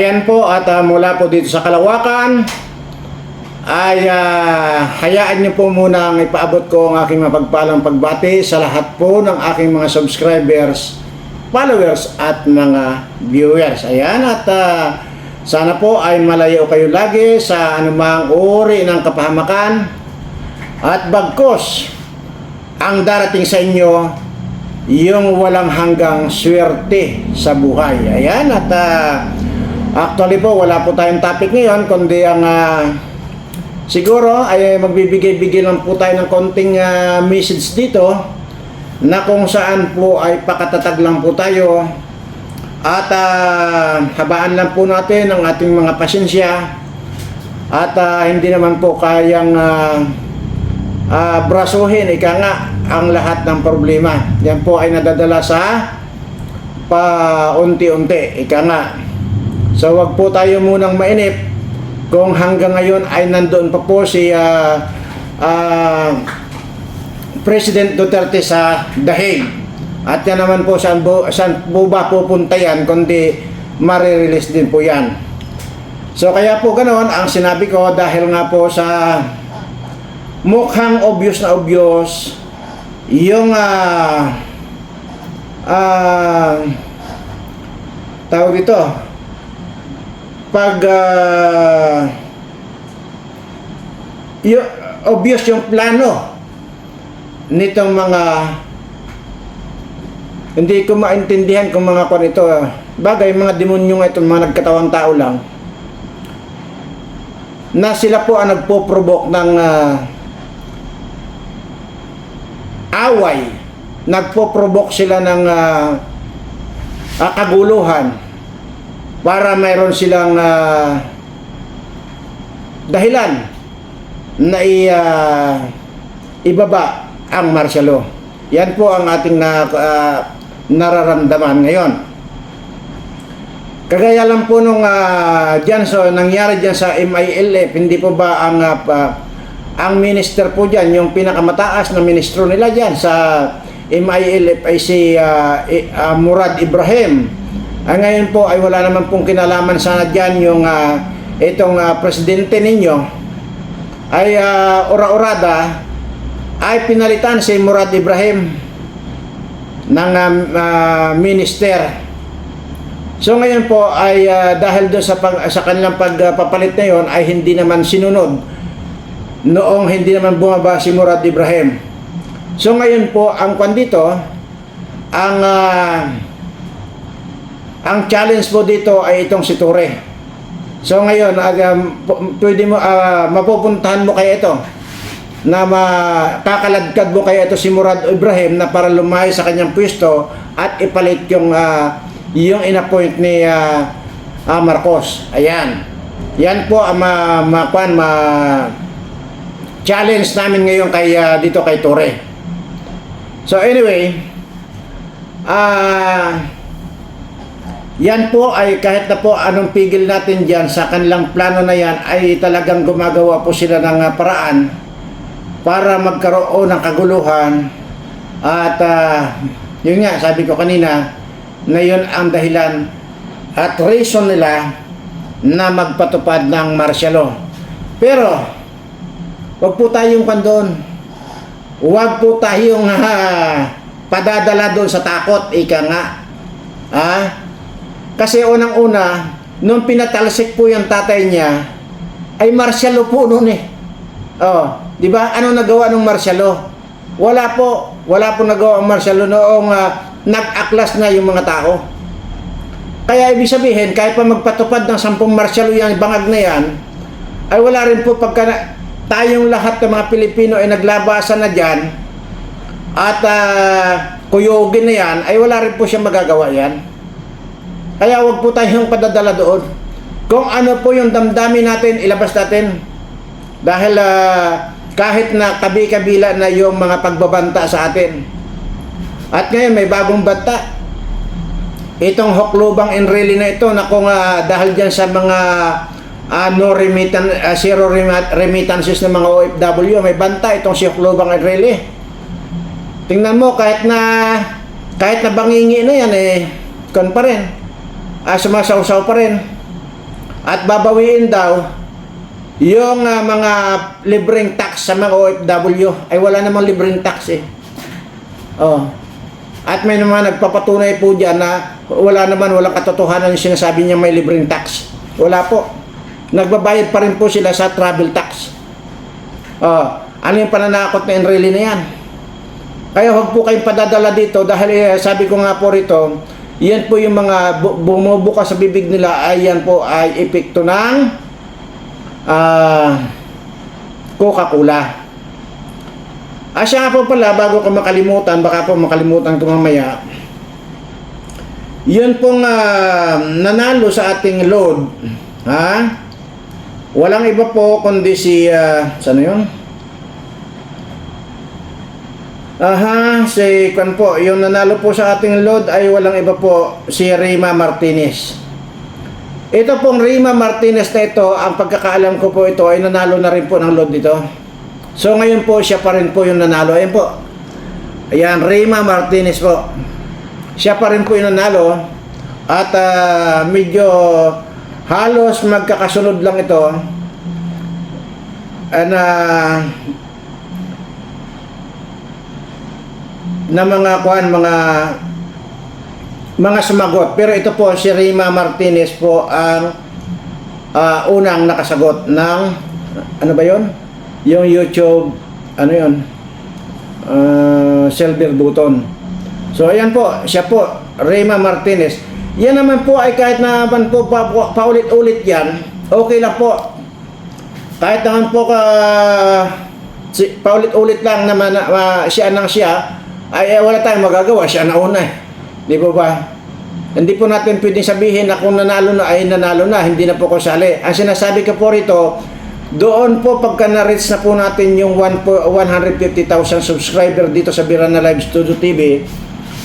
Ayan po at ah, mula po dito sa Kalawakan ay ah, hayaan niyo po muna ang ipaabot ko ang aking mapagpalang pagbati sa lahat po ng aking mga subscribers, followers at mga viewers. Ayan at ah, sana po ay malayo kayo lagi sa anumang uri ng kapahamakan at bagkos ang darating sa inyo yung walang hanggang swerte sa buhay. Ayan, at ah, actually po, wala po tayong topic ngayon, kundi ang ah, siguro ay magbibigay-bigay lang po tayo ng konting ah, message dito na kung saan po ay pakatatag lang po tayo at ah, habaan lang po natin ang ating mga pasensya at ah, hindi naman po kayang ah, ah, brasuhin, ika nga, ang lahat ng problema. Yan po ay nadadala sa paunti-unti, ika nga. So wag po tayo munang mainip kung hanggang ngayon ay nandoon pa po si ah, ah, President Duterte sa Dahig. At yan naman po saan, po, saan po ba pupunta yan kundi marirelease din po yan. So kaya po ganoon ang sinabi ko dahil nga po sa mukhang obvious na obvious yung ah ah tawag dito pag ah, yung, obvious yung plano nitong mga hindi ko maintindihan kung mga kwan ito ah. bagay mga demonyo nga ito mga nagkatawang tao lang na sila po ang nagpo-provoke ng ah, away. Nagpo-provoke sila ng ah, ah, kaguluhan para mayroon silang ah, dahilan na i, ah, ibaba ang martial law. Yan po ang ating na, ah, nararamdaman ngayon. Kagaya lang po nung uh, dyan, so nangyari dyan sa MILF, hindi po ba ang pa- ang minister po dyan, yung pinakamataas na ministro nila dyan sa MILF ay si I- ah, Murad Ibrahim. Ah, ngayon po ay wala naman pong kinalaman sana dyan yung ah, itong ah, presidente ninyo ay ah, ora-orada ay pinalitan si Murad Ibrahim ng ah, minister. So ngayon po ay ah, dahil doon sa pag, sa kanilang pagpapalit na yon ay hindi naman sinunod noong hindi naman bumaba si Murad Ibrahim. So ngayon po ang kwan dito ang ah, ang challenge po dito ay itong si Ture. So ngayon pu- pwede mo ah, mapupuntahan mo kaya ito na makakaladkad mo kaya ito si Murad Ibrahim na para lumayo sa kanyang pwesto at ipalit yung ah, yung inappoint ni ah, ah, Marcos. Ayan. Yan po ang ma, ma, kwan, ma challenge namin ngayon kay ah, dito kay Tore. So anyway, ah yan po ay kahit na po anong pigil natin diyan sa kanilang plano na yan ay talagang gumagawa po sila ng ah, paraan para magkaroon ng kaguluhan at ah, yun nga sabi ko kanina na yun ang dahilan at reason nila na magpatupad ng martial law. Pero wag po tayong kandon. Wag po tayong ah, padadala doon sa takot, ika nga. Ah? Kasi unang-una, nung pinatalsik po yung tatay niya, ay martial law po noon eh. Oh, 'di ba? Ano nagawa ng martial law? Wala po, wala po nagawa ang martial law noong ah, nag-aklas na yung mga tao. Kaya ibig sabihin, kahit pa magpatupad ng sampung martial law yan, bangag na yan, ay wala rin po pagka na- tayong lahat ng mga Pilipino ay naglabasan na dyan, at uh, kuyogin na yan, ay wala rin po siya magagawa yan. Kaya wag po tayong padadala doon. Kung ano po yung damdamin natin, ilabas natin. Dahil ah, kahit na kabi-kabila na yung mga pagbabanta sa atin. At ngayon may bagong banta. Itong Hoklubang Enreli na ito na kung ah, dahil dyan sa mga ah, no remittan, ah, zero remit- remittances ng mga OFW, may banta itong si Hoklubang Enreli. Tingnan mo kahit na kahit na bangingi na yan eh, kon pa rin. Ah, sumasawsaw pa rin. At babawiin daw yung ah, mga libreng tax sa mga OFW. Ay wala namang libreng tax eh. Oh. At may naman nagpapatunay po dyan na wala naman, walang katotohanan yung sinasabi niya may libreng tax. Wala po. Nagbabayad pa rin po sila sa travel tax. Oh, ano yung pananakot na Enrile na yan? Kaya huwag po kayong padadala dito dahil eh, sabi ko nga po rito, yan po yung mga bu- bumubuka sa bibig nila ay yan po ay epekto ng ah, Coca-Cola. Ah, siya po pala, bago ko makalimutan, baka po makalimutan ko mamaya, yun pong ah, nanalo sa ating load, ha? Walang iba po kundi si, uh, saan yun? Aha, si Kwan po, yung nanalo po sa ating load ay walang iba po, si Rima Martinez. Ito pong Rima Martinez na ito, ang pagkakaalam ko po ito ay nanalo na rin po ng load dito. So ngayon po siya pa rin po yung nanalo. Ayan po. Ayan, Rima Martinez po. Siya pa rin po yung nanalo. At ah, medyo halos magkakasunod lang ito. Ah, na na mga kuan mga mga sumagot. Pero ito po si Rima Martinez po ang ah, unang nakasagot ng ano ba yon yung YouTube ano yon uh, silver button so ayan po siya po Rima Martinez. Yan naman po ay kahit naman po pa, pa- paulit-ulit yan okay lang po. Kahit naman po ka si, paulit-ulit lang naman na ah, siya nang siya ay eh, wala tayong magagawa. Siya na una eh. di po ba? Hindi po natin pwedeng sabihin na kung nanalo na ay nanalo na. Hindi na po kasali ang sinasabi ko po rito doon po pagka na-reach na po natin yung 1 po- 150,000 subscriber dito sa Birana Live Studio TV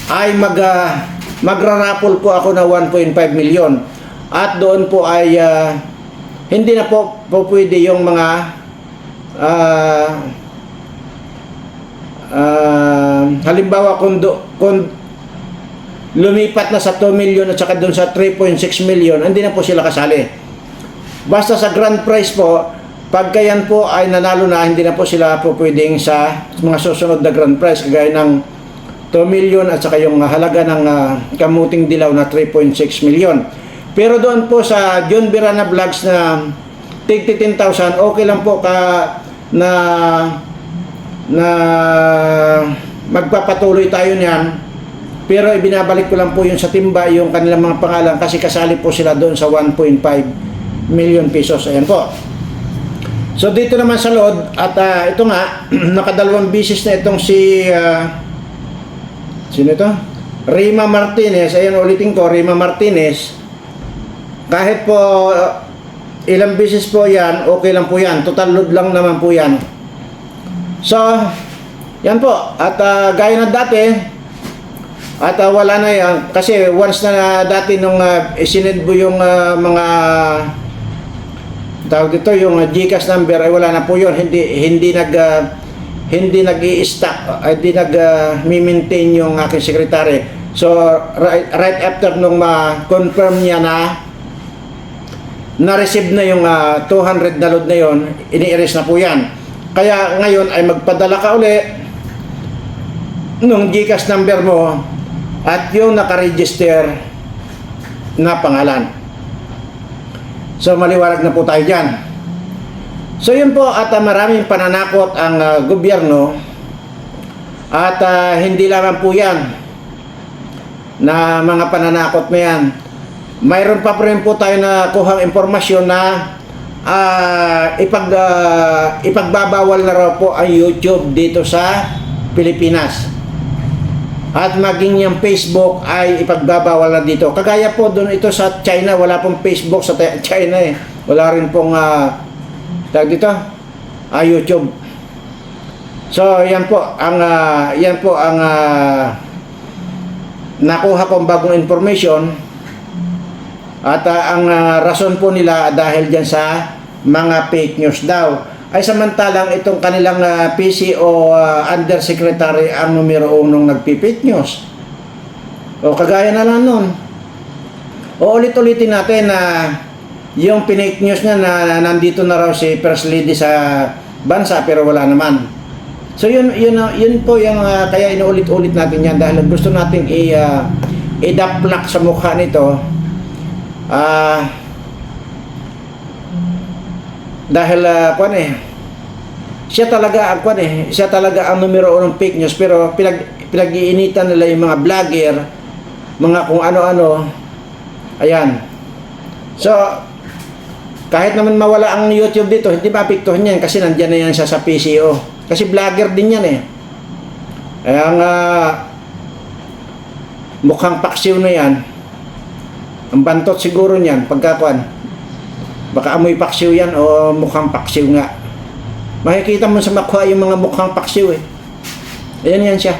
ay mag ah, magrarapol po ako na 1.5 million. At doon po ay ah, hindi na po, po pwede yung mga ah ah, halimbawa kung, do, kung lumipat na sa 2 million at saka doon sa 3.6 million, hindi na po sila kasali. Basta sa grand prize po, pagka yan po ay nanalo na, hindi na po sila po pwedeng sa mga susunod na grand prize, kagaya ng 2 million at saka yung halaga ng ah, kamuting dilaw na 3.6 million. Pero doon po sa John Birana Vlogs na tig 10,000, okay lang po ka na na magpapatuloy tayo niyan. Pero ibinabalik ko lang po yung sa timba, yung kanilang mga pangalan kasi kasali po sila doon sa 1.5 million pesos. Ayan po. So dito naman sa load at ah, ito nga nakadalawang bisis na itong si ah, sino ito? Rima Martinez. Ayan ulitin ko, Rima Martinez. Kahit po ah, ilang bisis po yan, okay lang po yan. Total load lang naman po yan. So, yan po. At ah, gaya ng dati, at ah, wala na yan. Kasi once na dati nung uh, isinend mo yung ah, mga tawag dito, yung uh, GCash number ay wala na po yun. Hindi, hindi nag ah, hindi nag i-stack, hindi nag ah, mi-maintain yung aking secretary. So, right, right after nung ma-confirm niya na na-receive na yung ah, 200 na load na yon, ini-erase na po yan. Kaya ngayon ay magpadala ka uli nung GCash number mo at yung nakaregister na pangalan. So maliwanag na po tayo dyan. So yun po at ah, maraming pananakot ang ah, gobyerno at ah, hindi lamang po yan na mga pananakot na yan. Mayroon pa rin po tayo na kuhang impormasyon na ah, ipag, ah, ipagbabawal na raw po ang YouTube dito sa Pilipinas. At maging yung Facebook ay ipagbabawal na dito. Kagaya po doon ito sa China, wala pong Facebook sa China eh. Wala rin pong uh, tawag dito, ah, YouTube. So, yan po ang ah, yan po ang ah, nakuha kong bagong information at ah, ang ah, rason po nila dahil dyan sa mga fake news daw ay samantalang itong kanilang ah, PCO ah, undersecretary ang numero unong nagpi-fake news. O kagaya na lang nun. O ulit-ulitin natin na yung pinake news niya na, na nandito na raw si First Lady sa bansa pero wala naman. So yun yun uh, yun po yung uh, kaya inuulit-ulit natin yan dahil gusto nating i uh, idaplak sa mukha nito. Ah dahil uh, kwan eh siya talaga ang kwan eh siya talaga ang numero unong fake news. Pero pinag pinag-iinitan nila yung mga vlogger mga kung ano-ano. Ayan. So kahit naman mawala ang YouTube dito hindi mapiktuhan yan? Kasi nandyan na yan siya sa PCO kasi vlogger din yan eh. Kaya nga mukhang paksiw na yan. Ang bantot siguro niyan pagkakuan Baka amoy paksiw yan o mukhang paksiw nga. Makikita mo sa makwa yung mga mukhang paksiw eh. Ayan yan siya.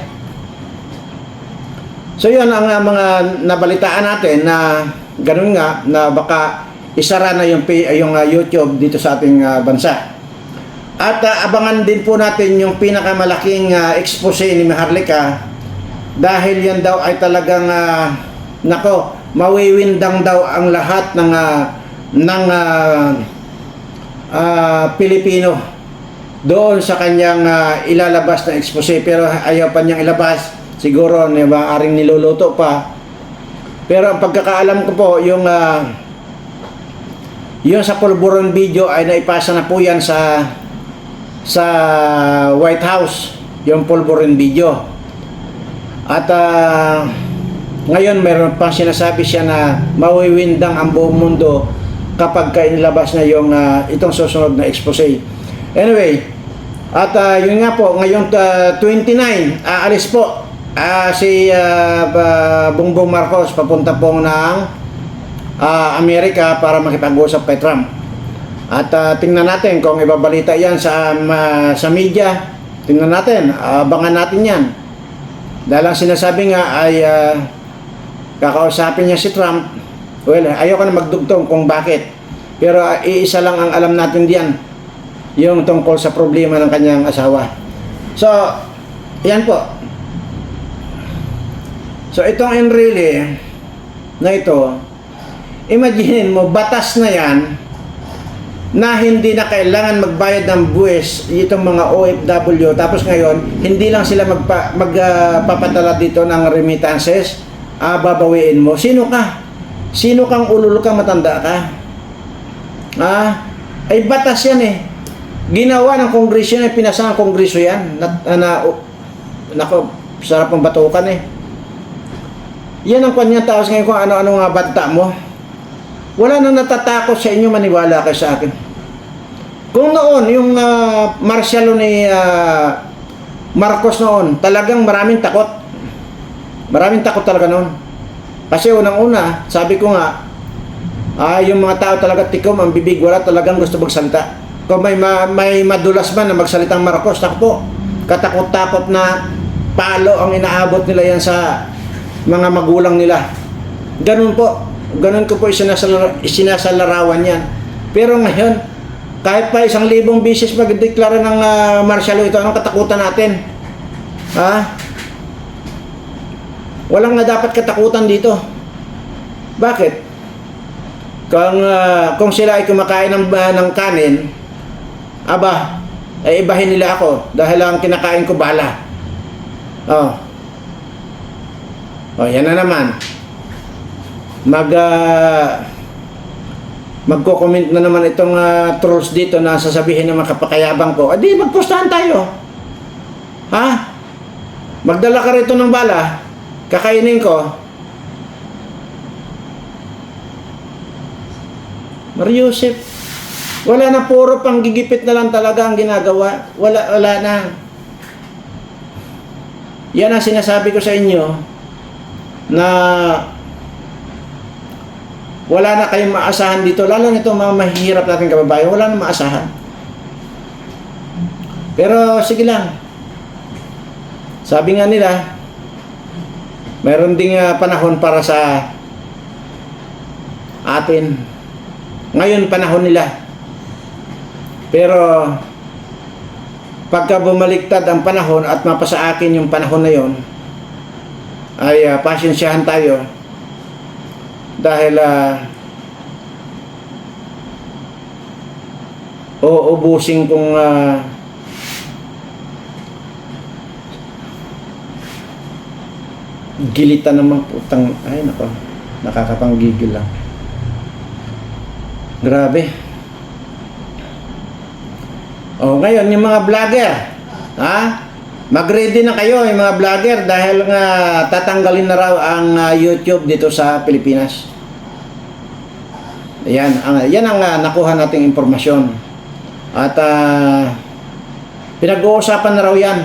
So yun ang uh, mga nabalitaan natin na ganun nga na baka isara na yung, pi- yung uh, YouTube dito sa ating uh, bansa. At uh, abangan din po natin yung pinakamalaking uh, expose ni Maharlika dahil yan daw ay talagang uh, nako mawiwindang daw ang lahat ng uh, ng ah, ah, Pilipino doon sa kanyang ah, ilalabas na expose pero ayaw pa niyang ilabas. Siguro ni maaring niluluto pa. Pero ang pagkakaalam ko po yung ah, yung sa pulburon video ay naipasa na po yan sa sa White House yung pulburon video. At ah, ngayon meron pang sinasabi siya na mawiwindang ang buong mundo kapag ka inilabas na yung ah, itong susunod na expose. Anyway, at ah, yun nga po, ngayong ah, 29, aalis po ah, si ah, ba- Bongbong Marcos papunta po ng ah, Amerika para makipag-usap kay Trump. At ah, tingnan natin kung ibabalita yan sa, ma- sa media. Tingnan natin, abangan natin yan. Dahil ang sinasabi nga ay ah, kakausapin niya si Trump Well, ayoko na magdugtong kung bakit. Pero uh, iisa lang ang alam natin diyan. Yung tungkol sa problema ng kanyang asawa. So, yan po. So, itong Enrile na ito, imagine mo, batas na yan na hindi na kailangan magbayad ng buwis itong mga OFW tapos ngayon hindi lang sila magpa, magpapadala dito ng remittances ah, babawiin mo sino ka Sino kang ulul ka matanda ka? Ah, ay batas yan eh. Ginawa ng kongreso yan, pinasa ng kongreso yan. Na, na, uh, nako, sarap ang batukan eh. Yan ang kanyang taos ngayon kung ano-ano nga banta mo. Wala na natatakot sa inyo maniwala kayo sa akin. Kung noon, yung uh, martial ni uh, Marcos noon, talagang maraming takot. Maraming takot talaga noon. Kasi unang-una, sabi ko nga, ah, yung mga tao talaga tikom, ang bibig, wala talagang gusto magsalita. Kung may, ma, may madulas man na magsalitang Marcos, tako po, katakot-takot na palo ang inaabot nila yan sa mga magulang nila. Ganun po. Ganun ko po isinasalar, isinasalarawan yan. Pero ngayon, kahit pa isang libong bisis magdeklara ng uh, martial law ito, anong katakutan natin? Ha? Walang nga dapat katakutan dito. Bakit? Kung, uh, kung sila ay kumakain ng, uh, ng kanin, aba, ay ibahin nila ako dahil ang kinakain ko bala. Oh. Oh, yan na naman. Mag uh, magko-comment na naman itong uh, trolls dito na sasabihin ng mga kapakayabang ko. Adi, magpustahan tayo. Ha? Magdala ka rito ng bala kakainin ko, Mariusip, wala na puro pang gigipit na lang talaga ang ginagawa. Wala, wala na. Yan ang sinasabi ko sa inyo na wala na kayong maasahan dito. Lalo nito mga mahihirap natin kababayan, wala na maasahan. Pero sige lang. Sabi nga nila, Meron ding uh, panahon para sa atin. Ngayon panahon nila. Pero pagka bumaliktad ang panahon at mapasa akin yung panahon na yon ay uh, pasensyahan tayo dahil uh, uubusin kong ah, gilitan naman putang ay nako nakakapanggigil lang grabe oh ngayon yung mga vlogger ha? Mag-ready na kayo yung mga vlogger dahil nga tatanggalin na raw ang ah, YouTube dito sa Pilipinas. Yan ang yan ang ah, nakuha nating impormasyon. At ah, pinag-uusapan na raw yan.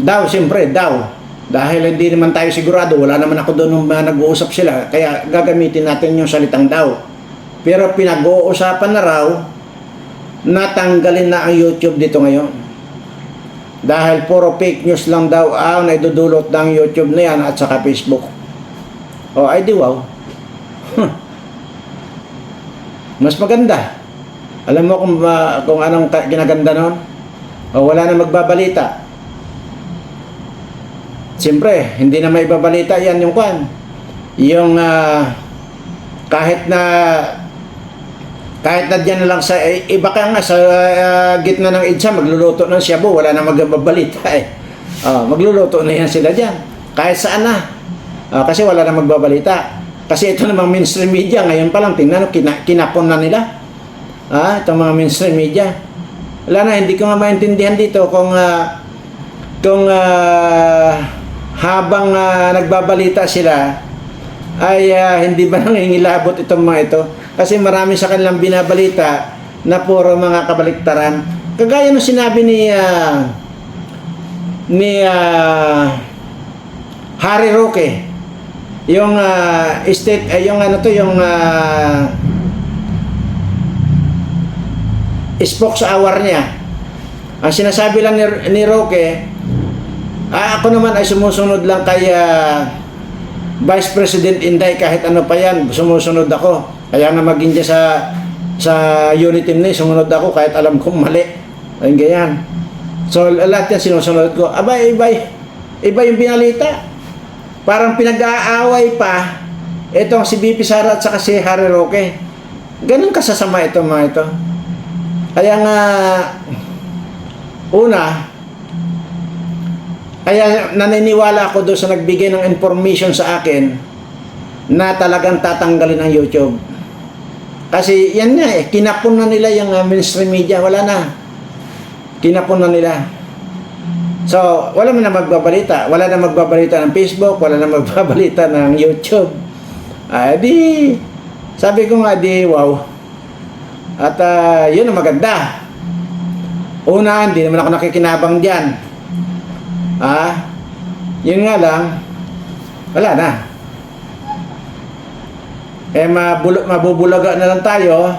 Daw siyempre daw. Dahil hindi naman tayo sigurado, wala naman ako doon nung nag-uusap sila, kaya gagamitin natin yung salitang daw. Pero pinag-uusapan na raw, natanggalin na ang YouTube dito ngayon. Dahil puro fake news lang daw ang naidudulot ng YouTube na yan at saka Facebook. O ay di wow. Mas maganda. Alam mo kung, ba- kung anong kinaganda nun? O wala na magbabalita. Siyempre, hindi na may babalita yan yung kwan. Yung ah, kahit na kahit na dyan lang sa eh, iba ka nga sa ah, gitna ng EDSA magluluto ng shabu wala na magbabalita eh Ah, magluluto na yan sila dyan. Kahit saan na. Ah, kasi wala na magbabalita. Kasi ito namang mainstream media ngayon pa lang tingnan kina, kinapon na nila. Ah, itong mga mainstream media. Wala na hindi ko nga maintindihan dito kung ah, kung ah, habang ah, nagbabalita sila ay ah, hindi ba nangingilabot itong mga ito kasi marami sa kanilang binabalita na puro mga kabaliktaran kagaya ng sinabi ni ah, ni ah, Harry Roque yung ah, state eh, yung ano to yung ah, spokeshour niya ang sinasabi lang ni, ni Roque Ah, ako naman ay sumusunod lang kay ah, Vice President Inday kahit ano pa yan, sumusunod ako. Kaya nga maging dyan sa sa unit team na yun, sumunod ako kahit alam kong mali. Ayun ganyan. So lahat yan sinusunod ko. Aba, iba, iba yung binalita. Parang pinag-aaway pa itong si BP Sara at saka si Harry Roque. Ganun kasasama ito mga ito. Kaya nga, una, kaya naniniwala ako doon sa nagbigay ng information sa akin na talagang tatanggalin ang YouTube. Kasi yan nga eh, kinapon na nila yung uh, mainstream media, wala na. Kinapon na nila. So, wala na magbabalita. Wala na magbabalita ng Facebook, wala na magbabalita ng YouTube. Ah, di, sabi ko nga di, wow. At ah, yun ang maganda. Una, hindi naman ako nakikinabang diyan. Ah, yun nga lang, wala na. Eh, mabul- mabubulaga na lang tayo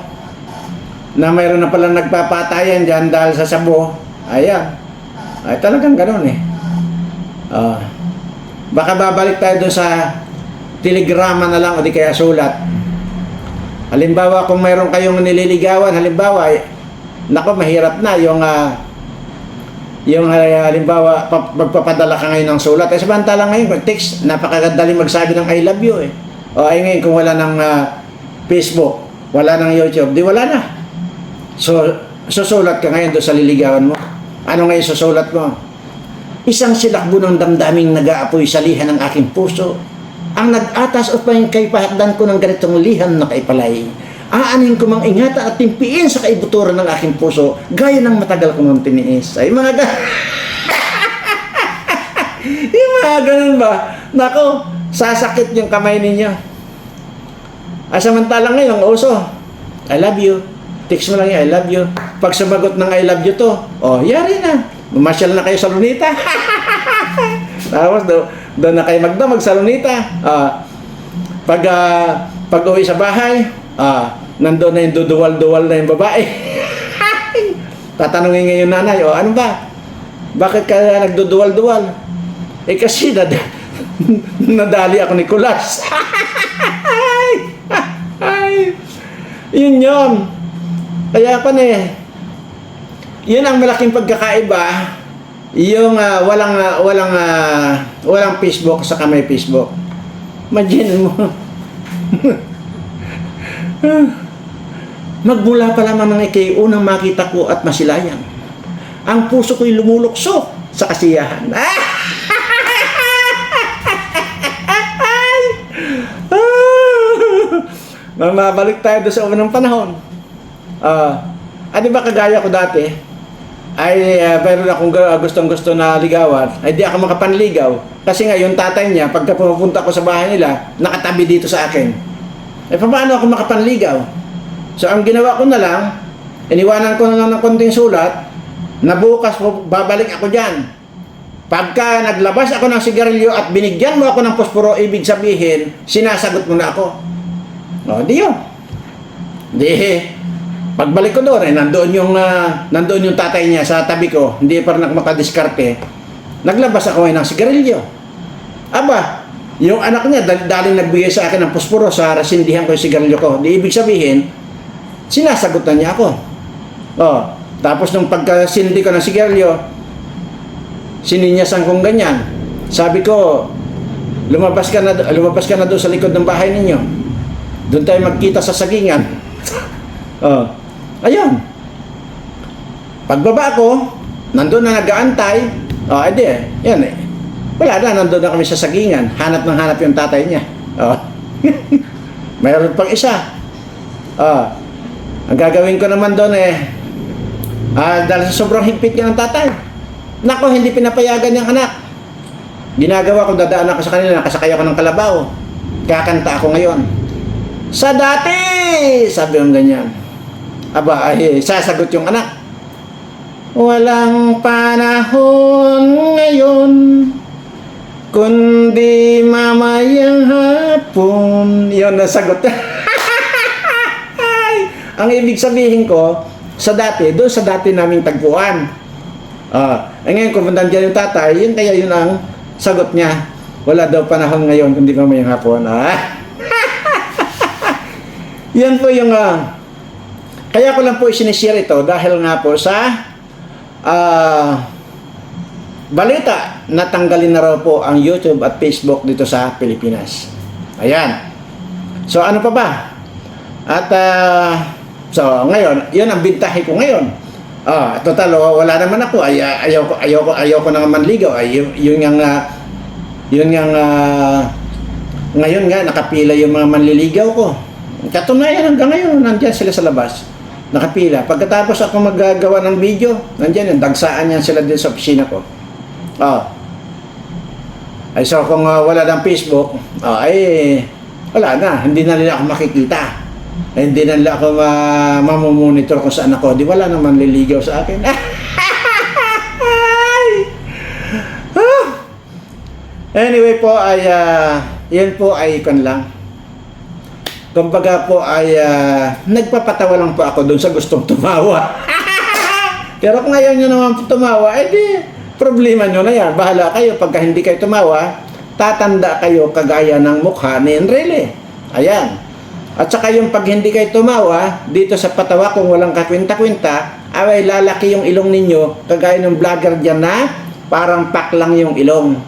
na mayroon na palang nagpapatayan dyan dahil sa sabo. Ayan. Ay, talagang ganun eh. Ah, baka babalik tayo doon sa telegrama na lang o di kaya sulat. Halimbawa, kung mayroon kayong nililigawan, halimbawa, eh, nako, mahirap na yung ah, yung uh, halimbawa, pa- magpapadala ka ngayon ng sulat. Eh, samantala ngayon, text, napakadali magsabi ng I love you eh. O ay ngayon, kung wala ng ah, Facebook, wala ng YouTube, di wala na. So, susulat ka ngayon doon sa liligawan mo. Ano ngayon susulat mo? Isang silakbo ng damdaming nag-aapoy sa lihan ng aking puso. Ang nag-atas upang kay pahakdan ko ng ganitong lihan na kaipalay. Aanin ko mang ingata at timpiin sa kaibuturan ng aking puso, gaya ng matagal ko nang tiniis. Ay mga ga... yung mga ganun ba? Nako, sasakit yung kamay ninyo. Ah, samantalang ngayon, uso, I love you. Text mo lang yung I love you. Pag sumagot ng I love you to, oh, yari na. Mamasyal na kayo sa lunita. Tapos do, doon na kayo magdamag sa lunita. Ah, pag ah, pag uwi sa bahay, ah, nandoon na yung duduwal-duwal na yung babae. Tatanungin ngayon nanay, oh, ano ba? Bakit ka nagduduwal-duwal? Eh kasi nad nadali ako ni Kulas. Ay, yun yun. Kaya pa eh, yun ang malaking pagkakaiba, yung ah, walang ah, walang ah, walang Facebook sa may Facebook. Imagine mo. Magmula pa lamang ng ikay unang makita ko at masilayan. Ang puso ko'y lumulukso sa kasiyahan. Ah! Mamabalik tayo doon sa unang panahon. Ah, ah, di ba kagaya ko dati, ay uh, mayroon akong gustong gusto na ligawan, ay di ako makapanligaw. Kasi nga yung tatay niya, pagka pumupunta ko sa bahay nila, nakatabi dito sa akin. Eh paano ako makapanligaw? So ang ginawa ko na lang, iniwanan ko na lang ng konting sulat, na bukas babalik ako dyan. Pagka naglabas ako ng sigarilyo at binigyan mo ako ng posporo, ibig sabihin, sinasagot mo na ako. O, di yun. Di, pagbalik ko doon, eh, nandoon yung, ah, nandoon yung tatay niya sa tabi ko, hindi pa rin makadiskarte. Naglabas ako ngayon ng sigarilyo. Aba, yung anak niya, dal- daling nagbigay sa akin ng posporo sa rasindihan ko yung sigarilyo ko. Di ibig sabihin, sinasagot na niya ako. Oh, tapos nung pagkasindi ko ng sigarilyo, sininyasan kong ganyan. Sabi ko, lumabas ka na, lumabas ka na doon sa likod ng bahay ninyo. Doon tayo magkita sa sagingan. oh, ayun. Pagbaba ko, nandun na nag-aantay. Oh, edi, yan eh. Wala na, nandun na kami sa sagingan. Hanap ng hanap yung tatay niya. Oh. Mayroon pang isa. Oh. Ang gagawin ko naman doon eh, ah, dahil sa sobrang higpit niya ng tatay. Nako, hindi pinapayagan yung anak. Ginagawa ko, dadaan ako sa kanila, nakasakay ako ng kalabaw. Kakanta ako ngayon. Sa dati! Sabi ng ganyan. Aba, ay, sasagot yung anak. Walang panahon ngayon kundi mamayang hapon. Yun ang sagot. ang ibig sabihin ko, sa dati, doon sa dati naming tagpuan. Ah, eh ngayon, kung nandiyan yung tatay, yun kaya yun ang sagot niya. Wala daw panahon ngayon, kundi mamayang hapon. Ah. Yan po yung, ah, kaya ko lang po isinishare ito dahil nga po sa ah, balita na tanggalin na raw po ang YouTube at Facebook dito sa Pilipinas. Ayan. So ano pa ba? At ah, so ngayon, 'yun ang bintahe ko ngayon. Ah, total oh, wala naman ako. Ay, ayaw ko ayaw ko ayaw ko nang manligaw. Ay yun, yun yang ah, yun yang ah, ngayon nga nakapila yung mga manliligaw ko. Katunayan hanggang ngayon nandiyan sila sa labas. Nakapila. Pagkatapos ako maggagawa ng video, nandiyan yung dagsaan yan sila din sa opisina ko. Oh. Ay so kung ah, wala ng Facebook, oh, ay wala na, hindi na nila ako makikita. Ay, hindi na nila ako ma mamomonitor kung saan ako. Di wala naman liligaw sa akin. Ay! Anyway po ay ah, yan po ay kan lang. Kumbaga po ay ah, nagpapatawa lang po ako doon sa gustong tumawa. Pero kung ayaw nyo naman po tumawa, eh di, problema nyo na yan. Bahala kayo. Pagka hindi kayo tumawa, tatanda kayo kagaya ng mukha ni Enrile. Ayan. At saka yung pag hindi kayo tumawa, dito sa patawa kung walang kakwenta-kwenta, ay lalaki yung ilong ninyo, kagaya ng vlogger dyan na parang paklang yung ilong.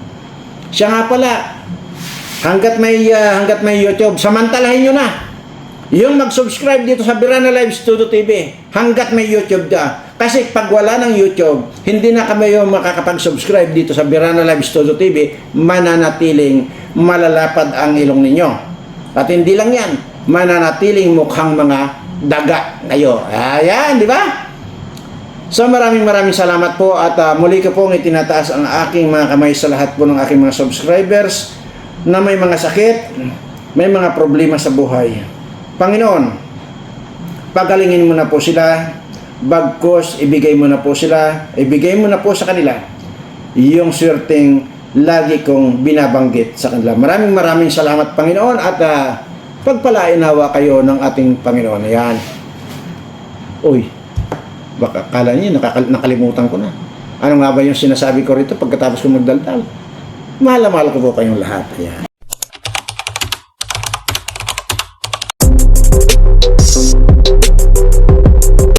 Siya nga pala, hanggat may, ah, hanggat may YouTube, samantalahin nyo na. Yung mag-subscribe dito sa Birana Live Studio TV, hanggat may YouTube ka. Kasi pag wala ng YouTube, hindi na kami yung makakapag-subscribe dito sa Birana Live Studio TV, mananatiling malalapad ang ilong ninyo. At hindi lang yan, mananatiling mukhang mga daga kayo. Ayan, di ba? So maraming maraming salamat po at ah, muli ko pong itinataas ang aking mga kamay sa lahat po ng aking mga subscribers na may mga sakit, may mga problema sa buhay. Panginoon, pagalingin mo na po sila, bagkos ibigay mo na po sila, ibigay mo na po sa kanila yung swerteng lagi kong binabanggit sa kanila. Maraming maraming salamat Panginoon at ah, pagpalain hawa kayo ng ating Panginoon. Ayan. Uy, baka kala niyo nakakal- nakalimutan ko na. Ano nga ba yung sinasabi ko rito pagkatapos ko magdaldal? Mahal na ko po kayong lahat. Ayan.